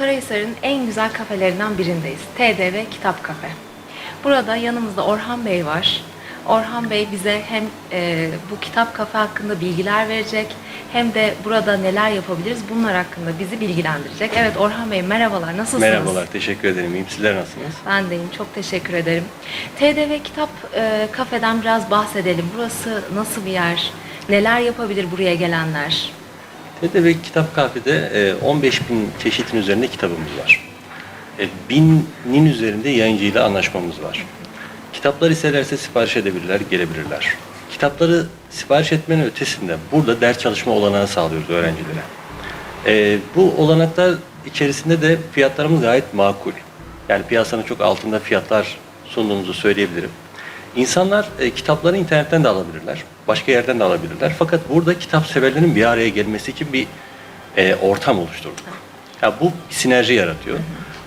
Afyonkarahisar'ın en güzel kafelerinden birindeyiz. TDV Kitap Kafe. Burada yanımızda Orhan Bey var. Orhan Bey bize hem e, bu kitap kafe hakkında bilgiler verecek hem de burada neler yapabiliriz bunlar hakkında bizi bilgilendirecek. Evet Orhan Bey merhabalar nasılsınız? Merhabalar, teşekkür ederim. İyiyim. Sizler nasılsınız? Ben deyim çok teşekkür ederim. TDV Kitap e, Kafe'den biraz bahsedelim. Burası nasıl bir yer? Neler yapabilir buraya gelenler? TDV Kitap Kafede e, 15 bin çeşitin üzerinde kitabımız var. E, Binin üzerinde yayıncıyla anlaşmamız var. Kitaplar isterlerse sipariş edebilirler, gelebilirler. Kitapları sipariş etmenin ötesinde burada ders çalışma olanağı sağlıyoruz öğrencilere. E, bu olanaklar içerisinde de fiyatlarımız gayet makul. Yani piyasanın çok altında fiyatlar sunduğumuzu söyleyebilirim. İnsanlar e, kitapları internetten de alabilirler, başka yerden de alabilirler. Fakat burada kitap severlerin bir araya gelmesi için bir e, ortam oluşturduk. Ya bu sinerji yaratıyor.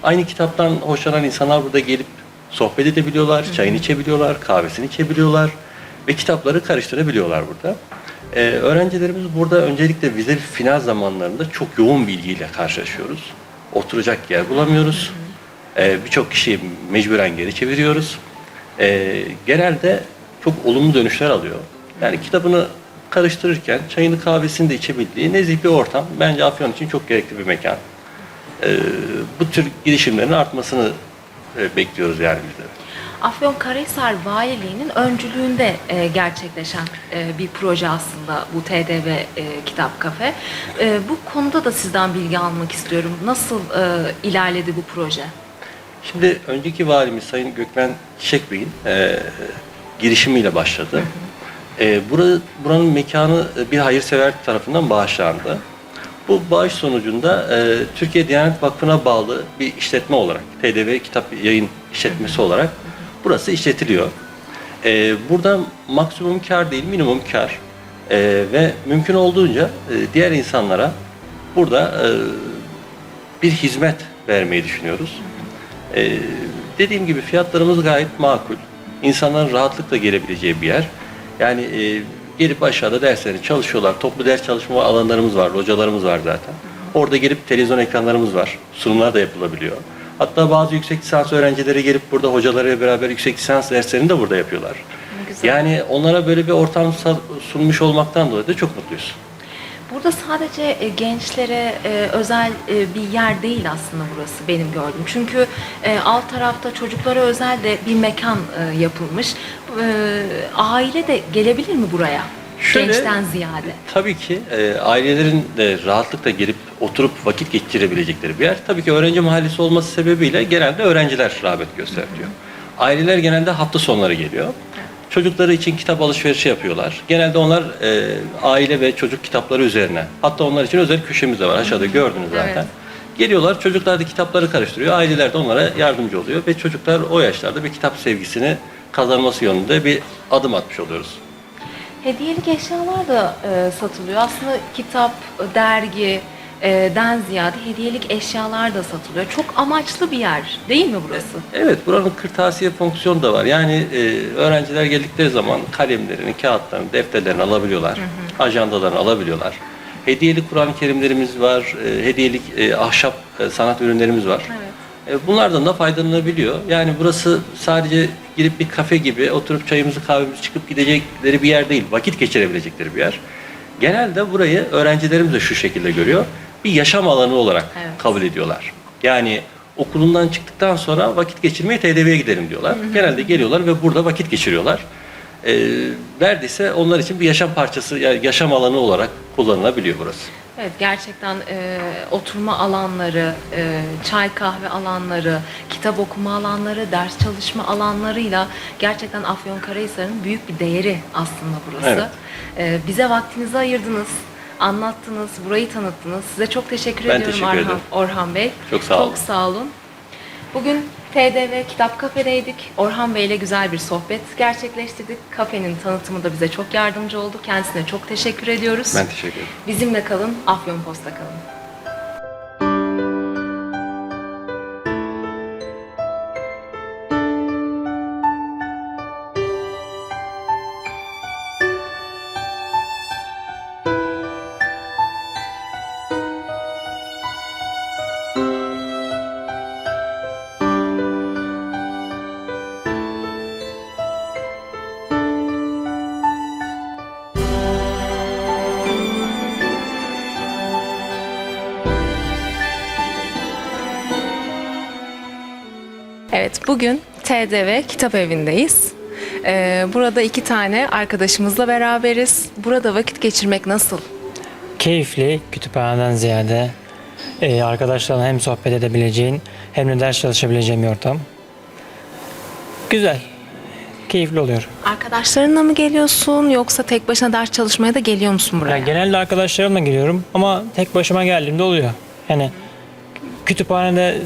Aynı kitaptan hoşlanan insanlar burada gelip sohbet edebiliyorlar, çayını içebiliyorlar, kahvesini içebiliyorlar ve kitapları karıştırabiliyorlar burada. Ee, öğrencilerimiz burada öncelikle vize final zamanlarında çok yoğun bilgiyle karşılaşıyoruz. Oturacak yer bulamıyoruz. Ee, Birçok kişiyi mecburen geri çeviriyoruz. Ee, genelde çok olumlu dönüşler alıyor. Yani kitabını karıştırırken çayını kahvesini de içebildiği nezih bir ortam bence Afyon için çok gerekli bir mekan. Ee, bu tür girişimlerin artmasını e, bekliyoruz yani biz de. Afyonkarahisar Valiliği'nin öncülüğünde e, gerçekleşen e, bir proje aslında bu TDV e, Kitap Kafe. E, bu konuda da sizden bilgi almak istiyorum. Nasıl e, ilerledi bu proje? Şimdi önceki valimiz Sayın Gökmen Çiçek Bey'in e, girişimiyle başladı. E, bura, buranın mekanı e, bir hayırsever tarafından bağışlandı. Bu bağış sonucunda e, Türkiye Diyanet Vakfı'na bağlı bir işletme olarak, TDV Kitap Yayın işletmesi olarak burası işletiliyor. E, burada maksimum kar değil, minimum kar E, ve mümkün olduğunca e, diğer insanlara burada e, bir hizmet vermeyi düşünüyoruz. Ee, dediğim gibi fiyatlarımız gayet makul. İnsanların rahatlıkla gelebileceği bir yer. Yani e, gelip aşağıda derslerini çalışıyorlar. Toplu ders çalışma alanlarımız var, hocalarımız var zaten. Orada gelip televizyon ekranlarımız var. Sunumlar da yapılabiliyor. Hatta bazı yüksek lisans öğrencileri gelip burada hocalarıyla beraber yüksek lisans derslerini de burada yapıyorlar. Güzel. Yani onlara böyle bir ortam sunmuş olmaktan dolayı da çok mutluyuz. Burada sadece e, gençlere e, özel e, bir yer değil aslında burası benim gördüğüm. Çünkü alt tarafta çocuklara özel de bir mekan yapılmış. Aile de gelebilir mi buraya? Şöyle- Gençten ziyade. Tabii ki e, ailelerin de rahatlıkla gelip oturup vakit geçirebilecekleri bir yer. Tabii ki öğrenci mahallesi olması sebebiyle genelde öğrenciler rağbet gösteriyor. Aileler genelde hafta sonları geliyor. Çocukları için kitap alışverişi yapıyorlar. Genelde onlar e, aile ve çocuk kitapları üzerine. Hatta onlar için özel köşemiz de var. Aşağıda gördünüz zaten. Evet. Geliyorlar, çocuklar da kitapları karıştırıyor. Aileler de onlara yardımcı oluyor. Ve çocuklar o yaşlarda bir kitap sevgisini kazanması yönünde bir adım atmış oluyoruz. Hediyelik eşyalar da e, satılıyor. Aslında kitap, dergi den ziyade hediyelik eşyalar da satılıyor. Çok amaçlı bir yer değil mi burası? Evet, buranın kırtasiye fonksiyonu da var. Yani e, öğrenciler geldikleri zaman kalemlerini, kağıtlarını, defterlerini alabiliyorlar. Ajandalarını alabiliyorlar. Hediyelik Kur'an-ı Kerimlerimiz var. e, hediyelik e, ahşap e, sanat ürünlerimiz var. Evet. E, bunlardan da faydalanabiliyor. Yani burası sadece girip bir kafe gibi oturup çayımızı kahvemizi çıkıp gidecekleri bir yer değil. Vakit geçirebilecekleri bir yer. Genelde burayı öğrencilerimiz de şu şekilde görüyor. Bir yaşam alanı olarak Evet. kabul ediyorlar. Yani okulundan çıktıktan sonra vakit geçirmeye TDV'ye gidelim diyorlar. Genelde geliyorlar ve burada vakit geçiriyorlar. E, neredeyse onlar için bir yaşam parçası, yani yaşam alanı olarak kullanılabiliyor burası. Evet gerçekten e, oturma alanları, e, çay kahve alanları, kitap okuma alanları, ders çalışma alanlarıyla gerçekten Afyonkarahisar'ın büyük bir değeri aslında burası. E, bize vaktinizi ayırdınız, anlattınız, burayı tanıttınız. Size çok teşekkür Ben ediyorum teşekkür Orhan, ederim. Orhan Bey. Çok sağ olun. Çok sağ olun. Bugün TDV Kitap Kafe'deydik. Orhan Bey ile güzel bir sohbet gerçekleştirdik. Kafenin tanıtımı da bize çok yardımcı oldu. Kendisine çok teşekkür ediyoruz. Ben teşekkür ederim. Bizimle kalın, Afyon Posta kalın. Bugün TDV Kitap Evi'ndeyiz. Ee, burada iki tane arkadaşımızla beraberiz. Burada vakit geçirmek nasıl? keyifli kütüphaneden ziyade e, arkadaşlarla hem sohbet edebileceğin hem de ders çalışabileceğin bir ortam. Güzel. Keyifli oluyor. Arkadaşlarınla mı geliyorsun yoksa tek başına ders çalışmaya da geliyor musun buraya? Yani genelde arkadaşlarımla geliyorum ama tek başıma geldiğimde oluyor. Yani kütüphanede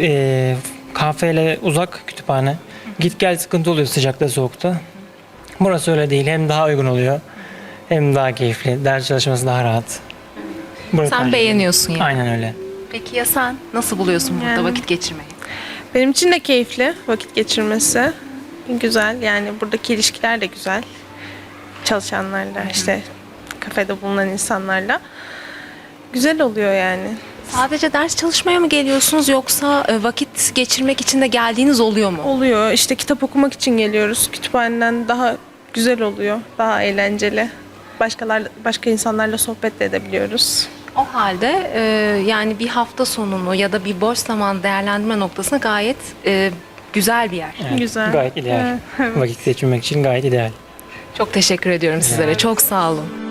e, kafeyle uzak kütüphane. Git gel sıkıntı oluyor sıcakta soğukta. Burası öyle değil. Hem daha uygun oluyor. Hem daha keyifli. Ders çalışması daha rahat. Burayı Sen beğeniyorsun yani. Aynen öyle. Peki ya sen nasıl buluyorsun burada Yani- vakit geçirmeyi? Benim için de keyifli vakit geçirmesi. Güzel yani buradaki ilişkiler de güzel. Çalışanlarla işte kafede bulunan insanlarla. Güzel oluyor yani. Sadece ders çalışmaya mı geliyorsunuz yoksa e, vakit geçirmek için de geldiğiniz oluyor mu? Oluyor işte kitap okumak için geliyoruz. Kütüphaneden daha güzel oluyor. Daha eğlenceli. Başkalar, başka insanlarla sohbet de edebiliyoruz. O halde e, yani bir hafta sonunu ya da bir boş zaman değerlendirme noktasında gayet e, güzel bir yer. Evet, Güzel. Gayet ideal. Evet. Vakit geçirmek için gayet ideal. Çok teşekkür ediyorum sizlere. Çok sağ olun.